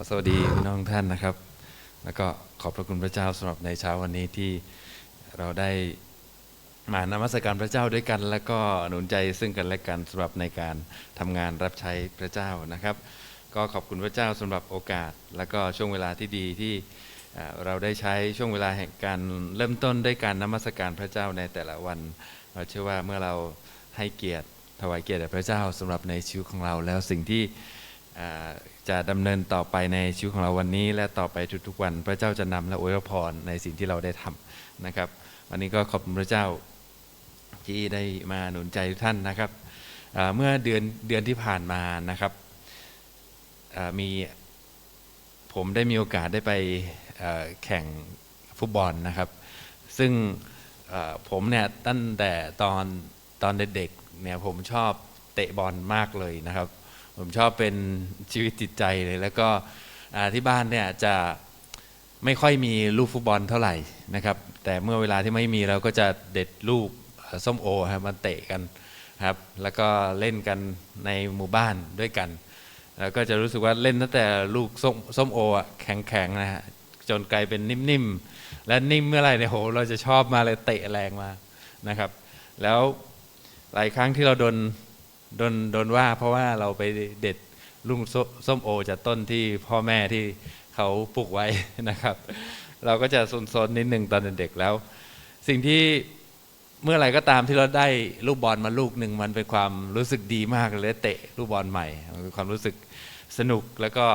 อสวัสดีพี่น้องท่านนะครับ แล้วก็ขอบพระคุณพระเจ้าสำหรับในเช้าวันนี้ที่เราได้มานมัสการพระเจ้าด้วยกัน แล้วก็หนุนใจซึ่งกันและกันสำหรับในการทำงานรับใช้พระเจ้านะครับ ก็ขอบคุณพระเจ้าสำหรับโอกาส แล้วก็ช่วงเวลาที่ดีที่เราได้ใช้ช่วงเวลาแห่งการเริ่มต้นด้วยการนมัสการพระเจ้าในแต่ละวันเราเชื่อว่าเมื่อเราให้เกียรติถวายเกียรติแด่พระเจ้าสำหรับในชีวิตของเราแล้วสิ่งที่ จะดำเนินต่อไปในชีวิตของเราวันนี้ และต่อไปทุกๆวัน พระเจ้าจะนำและอวยพรในสิ่งที่เราได้ทำนะครับ วันนี้ก็ขอบคุณพระเจ้าที่ได้มาหนุนใจทุกท่านนะครับเมื่อเดือนเดือนที่ผ่านมานะครับมีผมได้มีโอกาสได้ไปแข่งฟุตบอลนะครับ ซึ่งผมเนี่ยตั้งแต่ตอนตอนเด็กๆเนี่ยผมชอบเตะบอลมากเลยนะครับ ผมชอบเป็นชีวิตจิตใจเลย แล้วก็ที่บ้านเนี่ยจะไม่ค่อยมีลูกฟุตบอลเท่าไหร่นะครับ แต่เมื่อเวลาที่ไม่มีเราก็จะเด็ดลูกส้มโอครับมาเตะกันครับ แล้วก็เล่นกันในหมู่บ้านด้วยกัน แล้วก็จะรู้สึกว่าเล่นตั้งแต่ลูกส้มส้มโอแข็งๆนะฮะจนกลายเป็นนิ่มๆ และนิ่มเมื่อไหร่เนี่ยโห เราจะชอบมาเลยเตะแรงมานะครับ แล้วหลายครั้งที่เราโดน โดนโดนว่าเพราะว่าเราไปเด็ดลูกส้มส้มโอจากต้นที่พ่อแม่ที่เขาปลูกไว้นะครับ เราก็จะซนๆนิดหนึ่งตอนเด็กแล้ว สิ่งที่เมื่อไหร่ก็ตามที่เราได้ลูกบอลมาลูกหนึ่งมันเป็นความรู้สึกดีมากเลยเตะลูกบอลใหม่มันเป็นความรู้สึกสนุกแล้วก็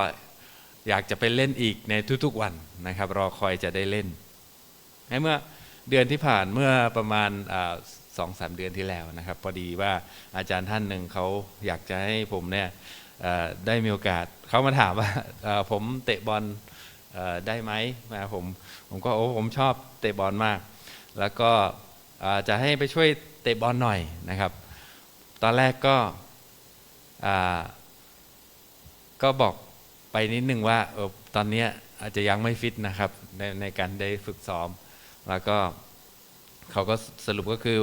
อยากจะไปเล่นอีกในทุกๆวันนะครับ รอคอยจะได้เล่นในเมื่อเดือนที่ผ่านเมื่อประมาณอา สองสามเดือนที่แล้วนะครับ พอดีว่าอาจารย์ท่านหนึ่งเขาอยากจะให้ผมเนี่ยได้มีโอกาสเขามาถามว่าผมเตะบอลได้ไหมมาผมผมก็โอ้ผมชอบเตะบอลมาก แล้วก็จะให้ไปช่วยเตะบอลหน่อยนะครับ ตอนแรกก็ก็บอกไปนิดนึงว่าออตอนนี้อาจจะยังไม่ฟิตนะครับในในการได้ฝึกซ้อมแล้วก็ เขาก็สรุปก็คือ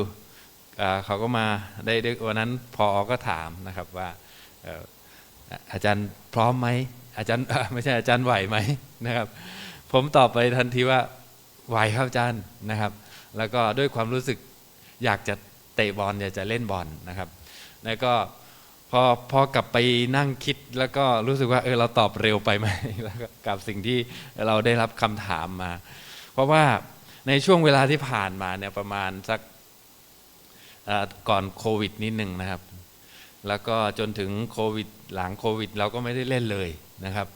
อเขาก็มาได้วันนั้นพอก็ถามนะครับว่าอาจารย์พร้อมไหมอาจารย์ไม่ใช่อาจารย์ไหวไหมนะครับ ผมตอบไปทันทีว่าไหวครับอาจารย์นะครับ แล้วก็ด้วยความรู้สึกอยากจะเตะบอลอยากจะเล่นบอลนะครับ แล้วก็พอพอกลับไปนั่งคิดแล้วก็รู้สึกว่าเออเราตอบเร็วไปไหมแล้วก็กับสิ่งที่เราได้รับคำถามมา เพราะว่า ในช่วงเวลาที่ผ่านมาเนี่ยประมาณสักก่อนโควิดนิดหนึ่งนะครับ แล้วก็จนถึงโควิดหลังโควิด เราก็ไม่ได้เล่นเลยนะครับ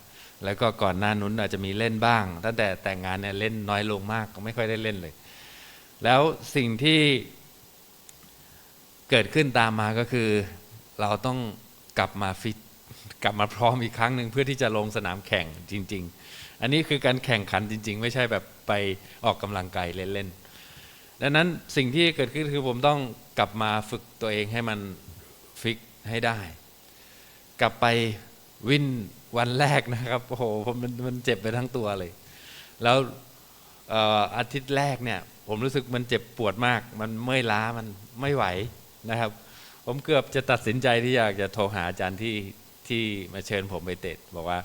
แล้วก็ก่อนหน้านู้นอาจจะมีเล่นบ้าง ตั้งแต่แต่งงานเนี่ยเล่นน้อยลงมากก็ไม่ค่อยได้เล่นเลย แล้วสิ่งที่เกิดขึ้นตามมาก็คือเราต้องกลับมาฟิตกลับมาพร้อมอีกครั้งหนึ่งเพื่อที่จะลงสนามแข่งจริง ๆ อันนี้คือการแข่งขันจริง ๆ ไม่ใช่แบบ ไปออกกำลังกายเล่นๆดังนั้นสิ่งที่เกิดขึ้นคือผมต้องกลับมาฝึกตัวเองให้มันฟิกให้ได้ กลับไปวิ่นวันแรกนะครับโอ้โหมันมันเจ็บไปทั้งตัวเลย แล้วเอ่ออาทิตย์แรกเนี่ย ผมรู้สึกมันเจ็บปวดมาก มันเมื่อยล้ามันไม่ไหวนะครับ ผมเกือบจะตัดสินใจที่อยากจะโทรหาอาจารย์ที่ที่มาเชิญผมไปเตะบอกว่า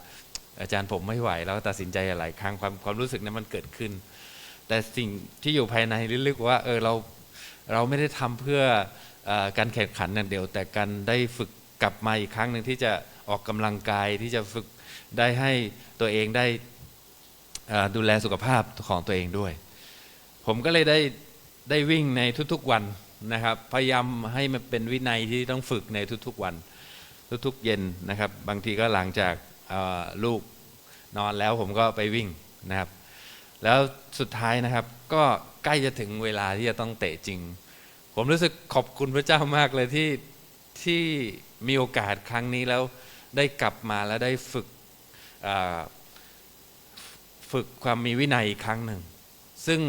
อาจารย์ผมไม่ไหวแล้วตัดสินใจหลายครั้งความความรู้สึกนั้นมันเกิดขึ้น แต่สิ่งที่อยู่ภายในลึกๆว่าเออเราเราไม่ได้ทำเพื่อออการแข่งขันนั่นเดียว แต่การได้ฝึกกลับมาอีกครั้งหนึ่งที่จะออกกำลังกายที่จะฝึกได้ให้ตัวเองได้ดูแลสุขภาพของตัวเองด้วย ผมก็เลยได้ได้วิ่งในทุกๆวันนะครับ พยายามให้มันเป็นวินัยที่ต้องฝึกในทุกๆวัน ทุกๆเย็นนะครับ บางทีก็หลังจาก ลูกนอนแล้วผมก็ไปวิ่งนะครับ แล้วสุดท้ายนะครับ ก็ใกล้จะถึงเวลาที่จะต้องเตะจริง ผมรู้สึกขอบคุณพระเจ้ามากเลยที่ที่มีโอกาสครั้งนี้แล้วได้กลับมาแล้วได้ฝึกฝึกความมีวินัยอีกครั้งหนึ่ง ซึ่ง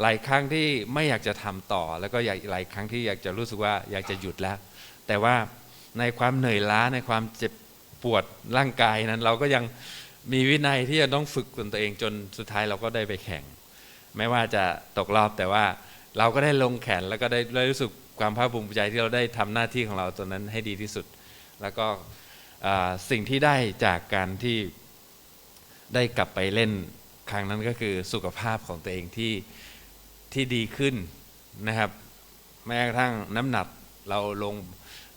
หลายครั้งที่ไม่อยากจะทำต่อ แล้วก็อยากหลายครั้งที่อยากจะรู้สึกว่าอยากจะหยุดแล้ว แต่ว่าในความเหนื่อยล้าในความเจ็บ ปวดร่างกายนั้น เราก็ยังมีวินัยที่จะต้องฝึกตนตัวเองจนสุดท้ายเราก็ได้ไปแข่ง ไม่ว่าจะตกรอบแต่ว่าเราก็ได้ลงแข่งแล้วก็ได้ได้รู้สึกความภาคภูมิใจที่เราได้ทำหน้าที่ของเราตัวนั้นให้ดีที่สุด แล้วก็สิ่งที่ได้จากการที่ได้กลับไปเล่นครั้งนั้นก็คือสุขภาพของตัวเองที่ที่ดีขึ้นนะครับ แม้กระทั่งน้ำหนักเราลง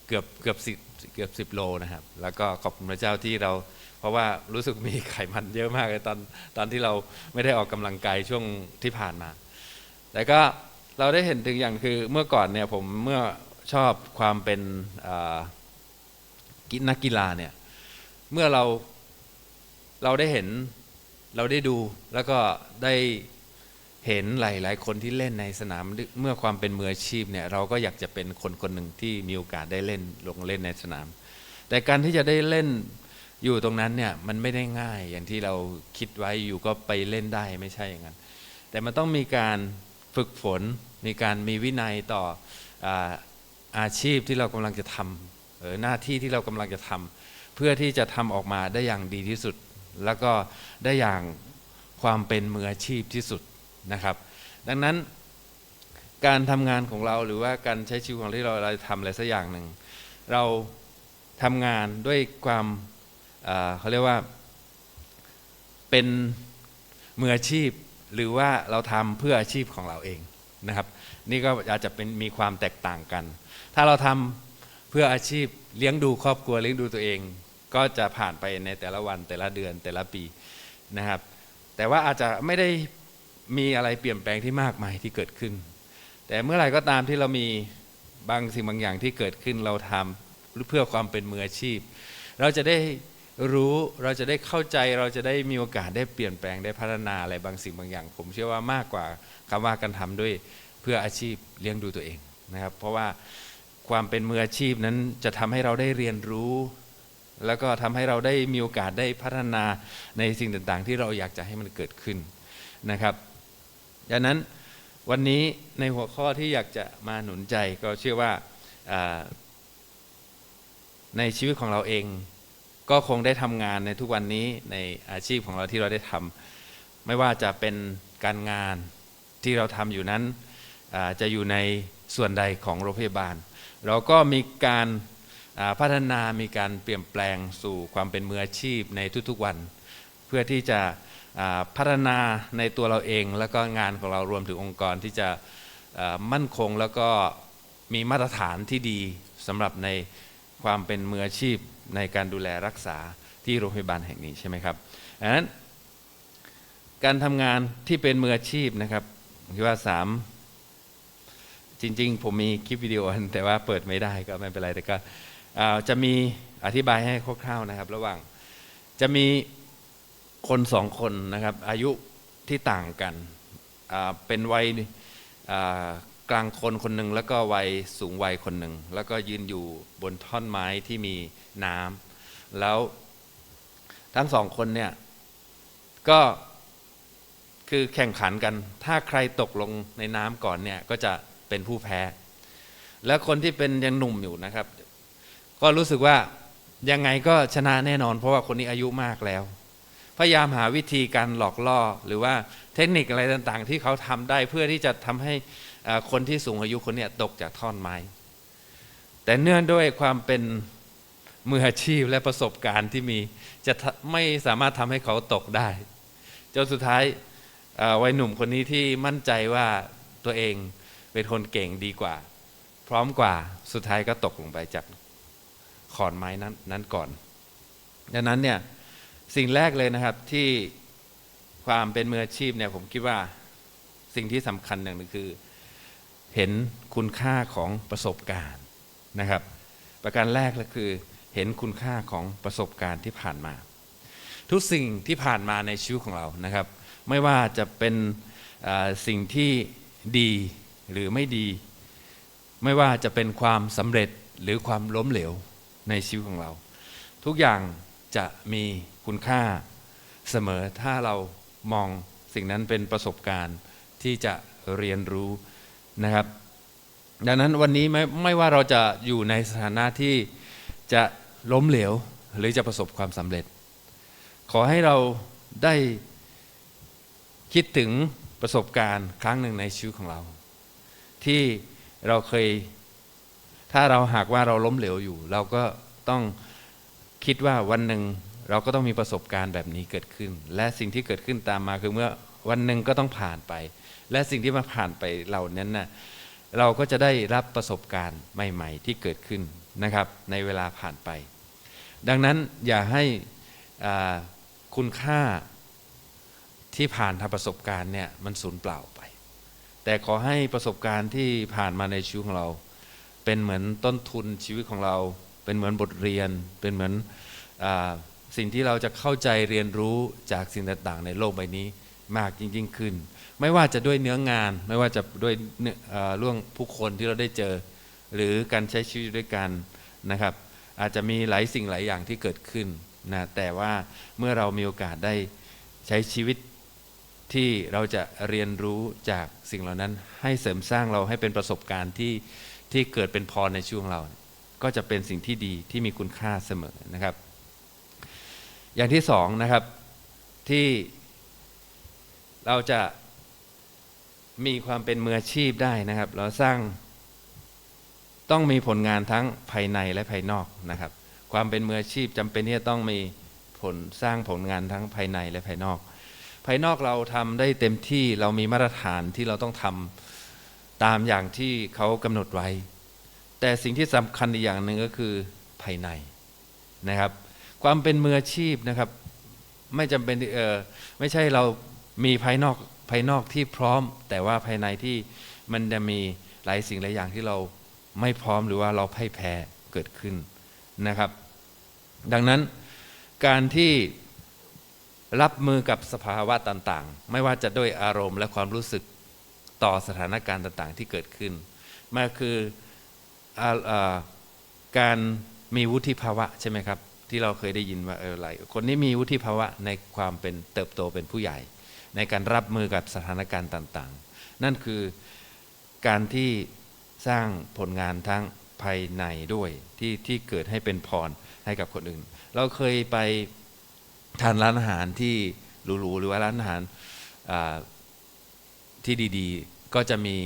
เกือบเกือบสิบ เกือบสิบโลนะครับ แล้วก็ขอบคุณพระเจ้าที่เรา เพราะว่ารู้สึกมีไขมันเยอะมากเลยตอนตอนที่เราไม่ได้ออกกำลังกายช่วงที่ผ่านมา แต่ก็เราได้เห็นถึงอย่างคือเมื่อก่อนเนี่ยผมเมื่อชอบความเป็นกินักกีฬาเนี่ยเมื่อเราเราได้เห็นเราได้ดูแล้วก็ได้ เห็นหลาย ๆ คนที่เล่นในสนามเมื่อความเป็นมืออาชีพเนี่ยเราก็อยากจะเป็นคนคนหนึ่งที่มีโอกาสได้เล่นลงเล่นในสนาม แต่การที่จะได้เล่นอยู่ตรงนั้นเนี่ยมันไม่ได้ง่ายอย่างที่เราคิดไว้อยู่ก็ไปเล่นได้ไม่ใช่อย่างนั้น แต่มันต้องมีการฝึกฝน มีการมีวินัยต่ออาอาชีพที่เรากำลังจะทำออหน้าที่ที่เรากำลังจะทำเพื่อที่จะทำออกมาได้อย่างดีที่สุด แล้วก็ได้อย่างความเป็นมืออาชีพที่สุด นะครับ ดังนั้นการทำงานของเราหรือว่าการใช้ชีวิตของเราที่เราเราทำอะไรสักอย่างหนึ่ง เราทำงานด้วยความอ่าเขาเรียกว่าเป็นมืออาชีพหรือว่าเราทำเพื่ออาชีพของเราเองนะครับ นี่ก็อาจจะเป็นมีความแตกต่างกัน ถ้าเราทำเพื่ออาชีพเลี้ยงดูครอบครัวเลี้ยงดูตัวเอง ก็จะผ่านไปในแต่ละวันแต่ละเดือนแต่ละปีนะครับ แต่ว่าอาจจะไม่ได้ มีอะไรเปลี่ยนแปลงที่มากมายที่เกิดขึ้น แต่เมื่อไหร่ก็ตามที่เรามีบางสิ่งบางอย่างที่เกิดขึ้นเราทำเพื่อความเป็นมืออาชีพ เราจะได้รู้เราจะได้เข้าใจเราจะได้มีโอกาสได้เปลี่ยนแปลงได้พัฒนาอะไรบางสิ่งบางอย่าง ผมเชื่อว่ามากกว่าคำว่าการทำด้วยเพื่ออาชีพเลี้ยงดูตัวเองนะครับ เพราะว่าความเป็นมืออาชีพนั้นจะทำให้เราได้เรียนรู้ แล้วก็ทำให้เราได้มีโอกาสได้พัฒนาในสิ่งต่างๆ ที่เราอยากจะให้มันเกิดขึ้นนะครับ ดังนั้นวันนี้ในหัวข้อที่อยากจะมาหนุนใจก็เชื่อว่าในชีวิตของเราเอง ก็คงได้ทำงานในทุกวันนี้ในอาชีพของเราที่เราได้ทำไม่ว่าจะเป็นการงานที่เราทำอยู่นั้นจะอยู่ในส่วนใดของโรงพยาบาล เราก็มีการพัฒนามีการเปลี่ยนแปลงสู่ความเป็นมืออาชีพในทุกๆวัน เพื่อที่จะ พัฒนาในตัวเราเอง แล้วก็งานของเรารวมถึงองค์กรที่จะมั่นคงแล้วก็มีมาตรฐานที่ดีสำหรับในความเป็นมืออาชีพในการดูแลรักษาที่โรงพยาบาลแห่งนี้ใช่ไหมครับดังนั้นการทำงานที่เป็นมืออาชีพนะครับคิดว่าสามจริง ๆ ผมมีคลิปวิดีโอแต่ว่าเปิดไม่ได้ก็ไม่เป็นไรแต่ก็จะมีอธิบายให้คร่าวๆนะครับ ระหว่างจะมี คนสองคนนะครับ อายุที่ต่างกันเป็นวัยกลางคนคนหนึ่งแล้วก็วัยสูงวัยคนหนึ่งแล้วก็ยืนอยู่บนท่อนไม้ที่มีน้ำแล้วทั้งสองคนเนี่ยก็คือแข่งขันกัน ถ้าใครตกลงในน้ำก่อนเนี่ยก็จะเป็นผู้แพ้ แล้วคนที่เป็นยังหนุ่มอยู่นะครับ ก็รู้สึกว่ายังไงก็ชนะแน่นอน เพราะว่าคนนี้อายุมากแล้ว พยายามหาวิธีการหลอกล่อ หรือว่าเทคนิคอะไรต่างๆ ที่เขาทำได้เพื่อที่จะทำให้คนที่สูงอายุคนนี้ตกจากท่อนไม้ แต่เนื่องด้วยความเป็นมืออาชีพและประสบการณ์ที่มีจะไม่สามารถทำให้เขาตกได้จนสุดท้ายวัยหนุ่มคนนี้ที่มั่นใจว่าตัวเองเป็นคนเก่งดีกว่า พร้อมกว่าสุดท้ายก็ตกลงไปจากขอนไม้นั้นนั้นก่อนดังนั้นเนี่ย สิ่งแรกเลยนะครับที่ความเป็นมืออาชีพเนี่ยผมคิดว่าสิ่งที่สำคัญหนึ่งคือ เห็นคุณค่าของประสบการณ์นะครับ ประการแรกก็คือ เห็นคุณค่าของประสบการณ์ที่ผ่านมา ทุกสิ่งที่ผ่านมาในชีวิตของเรานะครับ ไม่ว่าจะเป็นสิ่งที่ดีหรือไม่ดี ไม่ว่าจะเป็นความสำเร็จหรือความล้มเหลวในชีวิตของเรา ทุกอย่าง จะมีคุณค่าเสมอถ้าเรามองสิ่งนั้นเป็นประสบการณ์ที่จะเรียนรู้นะครับ ดังนั้นวันนี้ไม่ไม่ว่าเราจะอยู่ในสถานะที่จะล้มเหลวหรือจะประสบความสำเร็จ ขอให้เราได้คิดถึงประสบการณ์ครั้งหนึ่งในชีวิตของเรา ที่เราเคยถ้าเราหากว่าเราล้มเหลวอยู่ เราก็ต้อง คิดว่าวันหนึ่งเราก็ต้องมีประสบการณ์แบบนี้เกิดขึ้น และสิ่งที่เกิดขึ้นตามมาคือเมื่อวันหนึ่งก็ต้องผ่านไป และสิ่งที่มาผ่านไปเหล่านั้นน่ะเราก็จะได้รับประสบการณ์ใหม่ ๆ ที่เกิดขึ้นนะครับ ในเวลาผ่านไป ดังนั้นอย่าให้คุณค่าที่ผ่านทางประสบการณ์เนี่ยมันสูญเปล่าไป แต่ขอให้ประสบการณ์ที่ผ่านมาในชีวิตของเรา เป็นเหมือนต้นทุนชีวิตของเรา เป็นเหมือนบทเรียน เป็นเหมือนอสิ่งที่เราจะเข้าใจเรียนรู้จากสิ่งต่างๆ ในโลกใบนี้มากยิ่งขึ้น ไม่ว่าจะด้วยเนื้องาน ไม่ว่าจะด้วยเรื่องผู้คนที่เราได้เจอ หรือการใช้ชีวิตด้วยกันนะครับ อาจจะมีหลายสิ่งหลายอย่างที่เกิดขึ้นนะแต่ว่าเมื่อเรามีโอกาสได้ใช้ชีวิตที่เราจะเรียนรู้จากสิ่งเหล่านั้นให้เสริมสร้างเราให้เป็นประสบการณ์ที่ที่เกิดเป็นพรในช่วงเรา ก็จะเป็นสิ่งที่ดีที่มีคุณค่าเสมอนะครับ อย่างที่สองนะครับที่เราจะมีความเป็นมืออาชีพได้นะครับ เราสร้างต้องมีผลงานทั้งภายในและภายนอกนะครับ ความเป็นมืออาชีพจำเป็นที่จะต้องมีผลสร้างผลงานทั้งภายในและภายนอก ภายนอกเราทำได้เต็มที่เรามีมาตรฐานที่เราต้องทำตามอย่างที่เขากำหนดไว้ แต่สิ่งที่สำคัญอีกอย่างหนึ่งก็คือภายในนะครับ ความเป็นมืออาชีพนะครับ ไม่จำเป็นเออไม่ใช่เรามีภายนอกภายนอกที่พร้อม แต่ว่าภายในที่มันจะมีหลายสิ่งหลายอย่างที่เราไม่พร้อมหรือว่าเราพ่ายแพ้เกิดขึ้นนะครับ ดังนั้นการที่รับมือกับสภาวะต่างๆ ไม่ว่าจะด้วยอารมณ์และความรู้สึกต่อสถานการณ์ต่างๆ ที่เกิดขึ้นมันคือ การมีวุฒิภาวะใช่ไหมครับ ที่เราเคยได้ยินว่าเอออะไรคนนี้มีวุฒิภาวะในความเป็นเติบโตเป็นผู้ใหญ่ ในการรับมือกับสถานการณ์ต่างๆ นั่นคือการที่สร้างผลงานทั้งภายในด้วยที่ที่เกิดให้เป็นพรให้กับคนอื่น เราเคยไปทานร้านอาหารที่หรูๆหรือว่าร้านอาหารที่ดีๆ ก็จะมี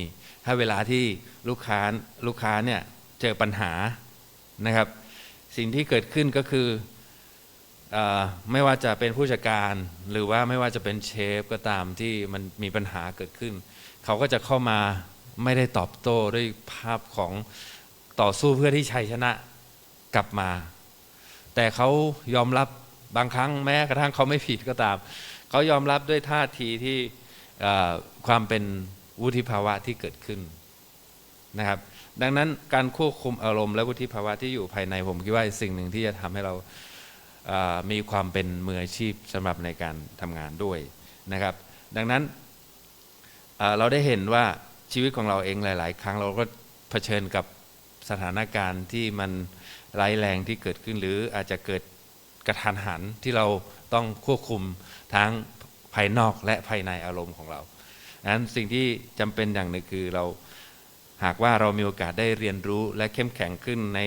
ถ้าเวลาที่ลูกค้าลูกค้าเนี่ย เจอปัญหานะครับ สิ่งที่เกิดขึ้นก็คืออไม่ว่าจะเป็นผู้จัดการ หรือว่าไม่ว่าจะเป็นเชฟก็ตามที่มันมีปัญหาเกิดขึ้น เขาก็จะเข้ามาไม่ได้ตอบโต้ด้วยภาพของต่อสู้เพื่อที่ชัยชนะกลับมา แต่เขายอมรับบางครั้งแม้กระทั่งเขาไม่ผิดก็ตาม เขายอมรับด้วยท่าทีที่ความเป็นวุฒิภาวะที่เกิดขึ้น นะครับ ดังนั้นการควบคุมอารมณ์และวุฒิภาวะที่อยู่ภายในผมคิดว่าสิ่งหนึ่งที่จะทำให้เรามีความเป็นมืออาชีพสำหรับในการทำงานด้วยนะครับ ดังนั้นเราได้เห็นว่าชีวิตของเราเองหลาย ๆ ครั้งเราก็เผชิญกับสถานการณ์ที่มันร้ายแรงที่เกิดขึ้นหรืออาจจะเกิดกระทันหันที่เราต้องควบคุมทั้งภายนอกและภายในอารมณ์ของเราดังนั้นสิ่งที่จำเป็นอย่างหนึ่งคือเรา หากว่าเรามีโอกาสได้เรียนรู้และเข้มแข็งขึ้นใน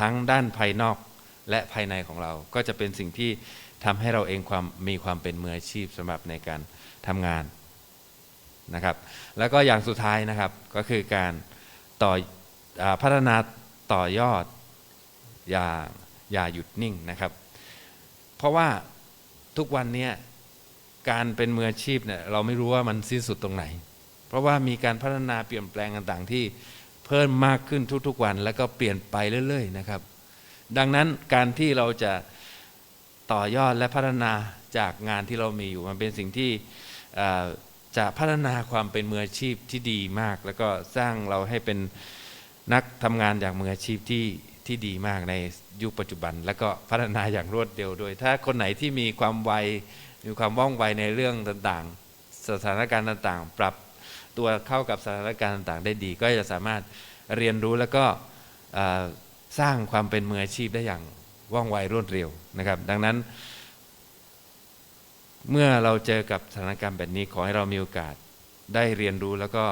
ทั้งด้านภายนอกและภายในของเรา ก็จะเป็นสิ่งที่ทำให้เราเองความมีความเป็นมืออาชีพสำหรับในการทำงานนะครับ แล้วก็อย่างสุดท้ายนะครับก็คือการต่ออพัฒนาต่อยอดอย่าอย่าหยุดนิ่งนะครับ เพราะว่าทุกวันนี้การเป็นมืออาชีพเนี่ยเราไม่รู้ว่ามันสิ้นสุดตรงไหน เพราะว่ามีการพัฒนาเปลี่ยนแปลงต่างๆ ที่เพิ่มมากขึ้นทุกๆวัน แล้วก็เปลี่ยนไปเรื่อยๆนะครับ ดังนั้นการที่เราจะต่อยอดและพัฒนาจากงานที่เรามีอยู่ มันเป็นสิ่งที่จะพัฒนาความเป็นมืออาชีพที่ดีมาก แล้วก็สร้างเราให้เป็นนักทำงานอย่างมืออาชีพที่ที่ดีมากในยุคปัจจุบัน แล้วก็พัฒนาอย่างรวดเร็วด้วย ถ้าคนไหนที่มีความไวมีความว่องไวในเรื่องต่างๆ สถานการณ์ต่างๆ ปรับ ตัวเข้ากับสถานการณ์ต่างๆ ได้ดี ก็จะสามารถเรียนรู้แล้วก็สร้างความเป็นมืออาชีพได้อย่างว่องไวรวดเร็วนะครับ ดังนั้น เมื่อเราเจอกับสถานการณ์แบบนี้ขอให้เรามีโอกาสได้เรียนรู้แล้วก็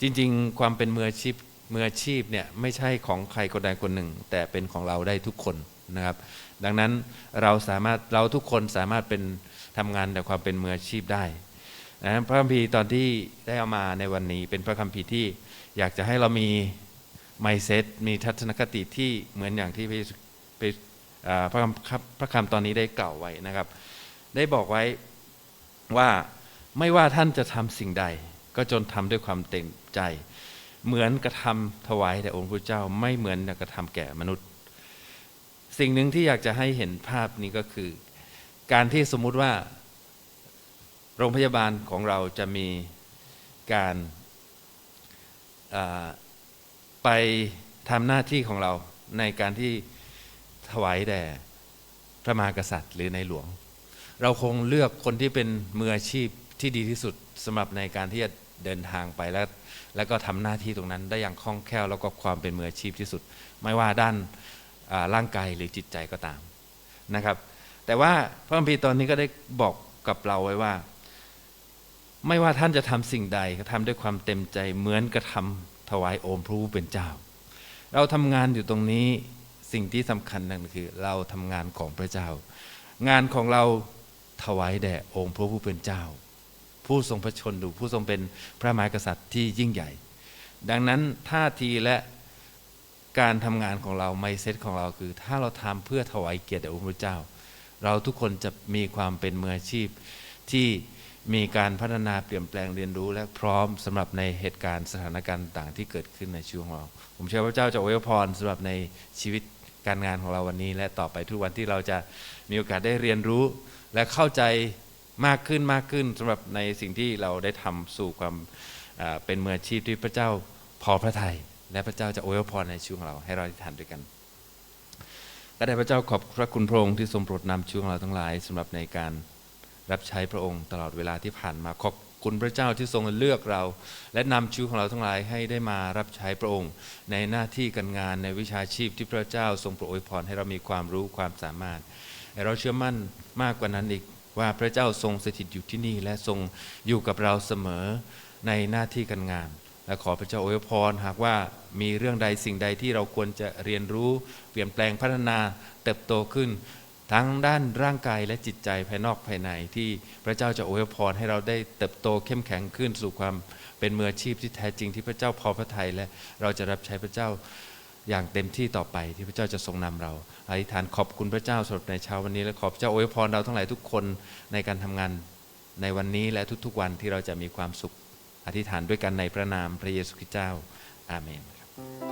จริง ๆ ความเป็นมืออาชีพมืออาชีพเนี่ยไม่ใช่ของใครคนใดคนหนึ่ง แต่เป็นของเราได้ทุกคนนะครับ ดังนั้นเราสามารถเราทุกคนสามารถเป็นทำงานแต่ความเป็นมืออาชีพได้ นะพระคัมภีร์ตอนที่ได้เอามาในวันนี้เป็นพระคัมภีร์ที่อยากจะให้เรามีไมเซ็ตมีทัศนคติที่เหมือนอย่างที่พระเยซูพระอ่าพระคำพระคำตอนนี้ได้กล่าวไว้นะครับ ได้บอกไว้ว่าไม่ว่าท่านจะทำสิ่งใด ก็จนทำด้วยความเต็มใจ เหมือนกระทำถวายแด่องค์พระเจ้าไม่เหมือนกระทำแก่มนุษย์ สิ่งหนึ่งที่อยากจะให้เห็นภาพนี้ก็คือ การที่สมมุติว่า โรงพยาบาลของเราจะมีการไปทำหน้าที่ของเราในการที่ถวายแด่พระมหากษัตริย์หรือในหลวง เราคงเลือกคนที่เป็นมืออาชีพที่ดีที่สุดสำหรับในการที่จะเดินทางไปแล้วแล้วก็ทำหน้าที่ตรงนั้นได้อย่างคล่องแคล่วแล้วก็ความเป็นมืออาชีพที่สุด ไม่ว่าด้านร่างกายหรือจิตใจก็ตามนะครับ แต่ว่าพระคัมภีร์ตอนนี้ก็ได้บอกกับเราไว้ว่า ไม่ว่าท่านจะทำสิ่งใดก็ทำด้วยความเต็มใจเหมือนกระทำถวายโองค์พระผู้เป็นเจ้า เราทำงานอยู่ตรงนี้สิ่งที่สำคัญนั่นคือ เราทำงานของพระเจ้า งานของเราถวายแด่องค์พระผู้เป็นเจ้า ผู้ทรงพระชนดูผู้ทรงเป็นพระมหากษัตริย์ที่ยิ่งใหญ่ ดังนั้นท่าทีและการทำงานของเราไมเซ็ตของเราคือ ถ้าเราทำเพื่อถวายเกียรติแด่องค์พระเจ้า เราทุกคนจะมีความเป็นมืออาชีพที่ มีการพัฒนาเปลี่ยนแปลงเรียนรู้และพร้อมสำหรับในเหตุการณ์สถานการณ์ต่างที่เกิดขึ้นในชีวิตของเรา ผมเชื่อว่าพระเจ้าจะอวยพรสำหรับในชีวิตการงานของเราวันนี้ และต่อไปทุกวันที่เราจะมีโอกาสได้เรียนรู้ และเข้าใจมากขึ้นมากขึ้นสำหรับในสิ่งที่เราได้ทำสู่ความเป็นมืออาชีพที่พระเจ้าพอพระทยัยและพระเจ้าจะอวยพรในชีวิตของเราให้เราได้ทานด้วยกันก็ได้พระเจ้าขอบพระคุณพระองค์ที่ทรงโปรดนำชีวิตของเราทั้งหลายสำหรับในการ รับใช้พระองค์ตลอดเวลาที่ผ่านมาขอบคุณพระเจ้าที่ทรงเลือกเรา และนำชีวิตของเราทั้งหลายให้ได้มารับใช้พระองค์ ในหน้าที่การงานในวิชาชีพที่พระเจ้าทรงโปรดอวยพรให้เรามีความรู้ความสามารถเราเชื่อมั่นมากกว่านั้นอีกว่าพระเจ้าทรงสถิตอยู่ที่นี่และทรงอยู่กับเราเสมอในหน้าที่การงาน และขอพระเจ้าอวยพรหากว่ามีเรื่องใดสิ่งใดที่เราควรจะเรียนรู้ เปลี่ยนแปลงพัฒนาเติบโตขึ้น ทั้งด้านร่างกายและจิตใจภายนอกภายในที่พระเจ้าจะอวยพรให้เราได้เติบโตเข้มแข็งขึ้นสู่ความเป็นมืออาชีพที่แท้จริงที่พระเจ้าพอพระทัยและเราจะรับใช้พระเจ้าอย่างเต็มที่ต่อไปที่พระเจ้าจะทรงนำเราอธิษฐานขอบคุณพระเจ้าสำหรับในเช้าวันนี้และขอพระเจ้าอวยพรเราทั้งหลายทุกคนในการทำงานในวันนี้และทุกๆวันที่เราจะมีความสุขอธิษฐานด้วยกันในพระนามพระเยซูคริสต์เจ้าอาเมนครับ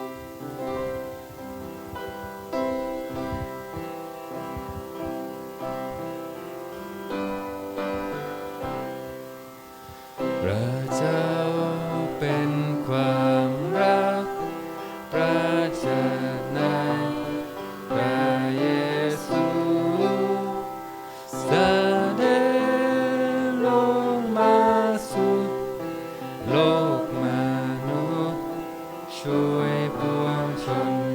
ช่วยป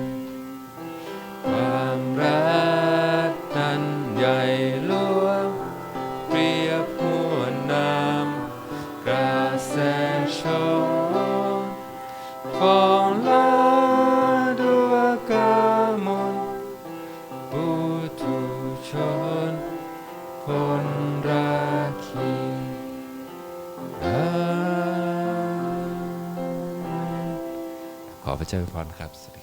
เมนขอพระเจ้าอวยพรครับสวัสดีครับ